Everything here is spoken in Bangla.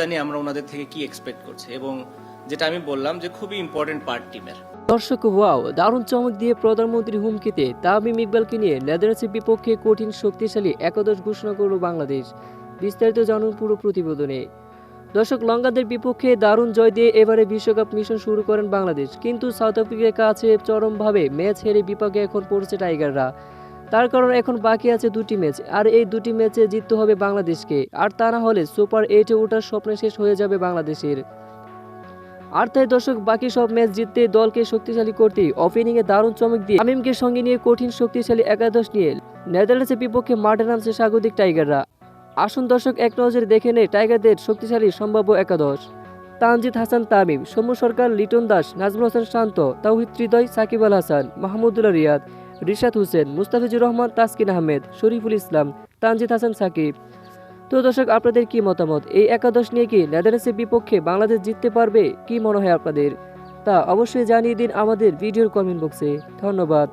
জানি আমরা ওনাদের থেকে কি এক্সপেক্ট করছি এবং যেটা আমি বললাম যে খুবই ইম্পর্টেন্ট পার্ট টিমের দর্শক ওয়াও দারুণ চমক দিয়ে প্রধানমন্ত্রী হুমকিতে তামিম ইকবালকে নিয়ে নেদারল্যান্ডসের বিপক্ষে কঠিন, শক্তিশালী একাদশ ঘোষণা করল বাংলাদেশ। বিস্তারিত জানুন পুরো প্রতিবেদনে। দর্শক লঙ্কাদের বিপক্ষে দারুণ জয় দিয়ে এবারে বিশ্বকাপ মিশন শুরু করেন বাংলাদেশ। কিন্তু সাউথ আফ্রিকার কাছে চরমভাবে ম্যাচ হেরে বিপাকে এখন পড়ছে টাইগাররা। তার কারণ এখন বাকি আছে দুটি ম্যাচ, আর এই দুটি ম্যাচে জিততে হবে বাংলাদেশকে। আর তা না হলে সুপার এইটে ওঠার স্বপ্ন শেষ হয়ে যাবে বাংলাদেশের। আর তাই দর্শক, বাকি সব ম্যাচ জিততে দলকে শক্তিশালী করতেই ওপেনিংয়ে দারুণ চমক দিয়ে তামিমকে সঙ্গে নিয়ে কঠিন শক্তিশালী একাদশ নিয়ে নেদারল্যান্ডসের বিপক্ষে মাঠে নামছে স্বাগতিক টাইগাররা। আসুন দর্শক, এক নজরে দেখে নেয় টাইগারদের শক্তিশালী সম্ভাব্য একাদশ। তানজিদ হাসান, তামিম, সৌম্য সরকার, লিটন দাস, নাজমুল হাসান শান্ত, তাওহিদ হৃদয়, সাকিব আল হাসান, মাহমুদুল্লাহ রিয়াদ। রিশাদ হোসেন, মুস্তাফিজুর রহমান, তাসকিন আহমেদ, শরীফুল ইসলাম, তানজিদ হাসান সাকিব। তো দর্শক, আপনাদের কি মতামত? এই একাদশ নিয়ে কি নেদারল্যান্ডসের বিপক্ষে বাংলাদেশ জিততে পারবে? কি মনে হয় আপনাদের? তা অবশ্যই জানিয়ে দিন আমাদের ভিডিওর কমেন্ট বক্সে ধন্যবাদ।